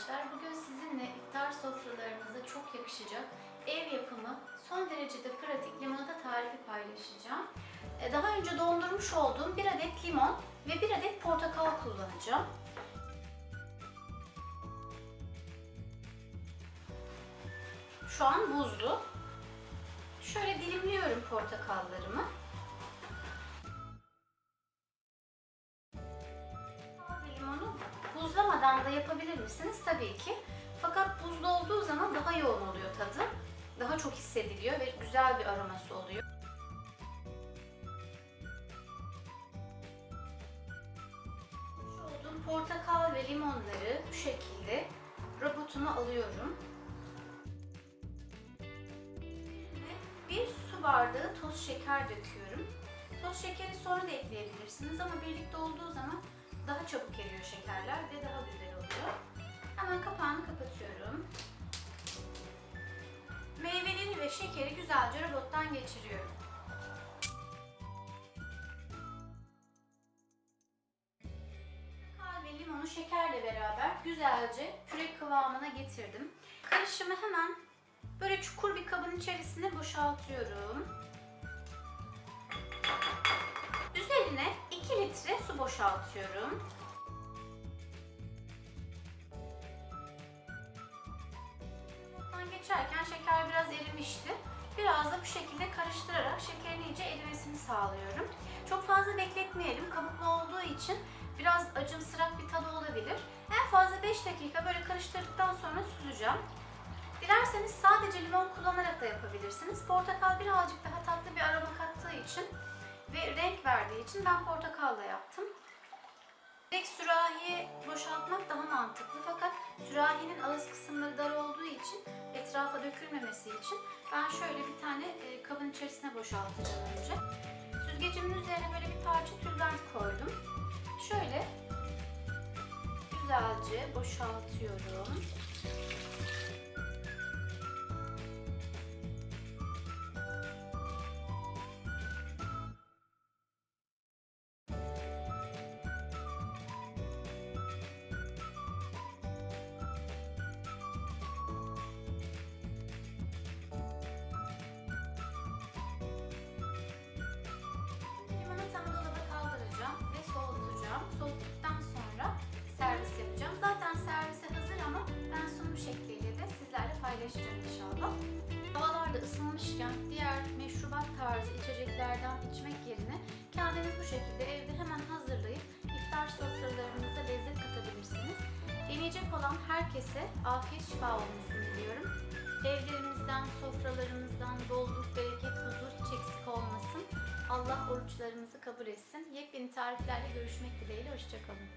arkadaşlar. Bugün sizinle iftar sofralarınıza çok yakışacak ev yapımı son derecede pratik limonata tarifi paylaşacağım. E, Daha önce dondurmuş olduğum bir adet limon ve bir adet portakal kullanacağım. Şu an buzlu. Şöyle dilimliyorum portakallarımı. Buzlamadan da yapabilir misiniz? Tabii ki. Fakat buzlu olduğu zaman daha yoğun oluyor tadı. Daha çok hissediliyor ve güzel bir aroması oluyor. Şu olduğum portakal ve limonları bu şekilde robotuma alıyorum. Bir su bardağı toz şeker döküyorum. Toz şekeri sonra da ekleyebilirsiniz ama birlikte olduğu zaman daha çabuk eriyor şekerler ve daha güzel. Hemen kapağını kapatıyorum. Meyveleri ve şekeri güzelce robottan geçiriyorum. Kahve limonu şekerle beraber güzelce püre kıvamına getirdim. Karışımı hemen böyle çukur bir kabın içerisine boşaltıyorum. Üzerine 2 litre su boşaltıyorum. Geçerken şeker biraz erimişti. Biraz da bu şekilde karıştırarak şekerin iyice erimesini sağlıyorum. Çok fazla bekletmeyelim. Kabuklu olduğu için biraz acımsırak bir tadı olabilir. En fazla 5 dakika böyle karıştırdıktan sonra süzeceğim. Dilerseniz sadece limon kullanarak da yapabilirsiniz. Portakal birazcık daha tatlı bir aroma kattığı için ve renk verdiği için ben portakalla yaptım. Direkt sürahiye boşaltmak daha sürahinin ağız kısımları dar olduğu için etrafa dökülmemesi için ben şöyle bir tane e, kabın içerisine boşaltacağım önce. Süzgecimin üzerine böyle bir parça tülbent koydum. Şöyle güzelce boşaltıyorum. Paylaşacağım inşallah. Havalar da ısınmışken diğer meşrubat tarzı içeceklerden içmek yerine kendiniz bu şekilde evde hemen hazırlayıp iftar sofralarınıza lezzet katabilirsiniz. Deneyecek olan herkese afiyet şifa olmasını diliyorum. Evlerimizden, sofralarımızdan bolluk, bereket, huzur hiç eksik olmasın. Allah oruçlarımızı kabul etsin. Yepyeni tariflerle görüşmek dileğiyle. Hoşçakalın.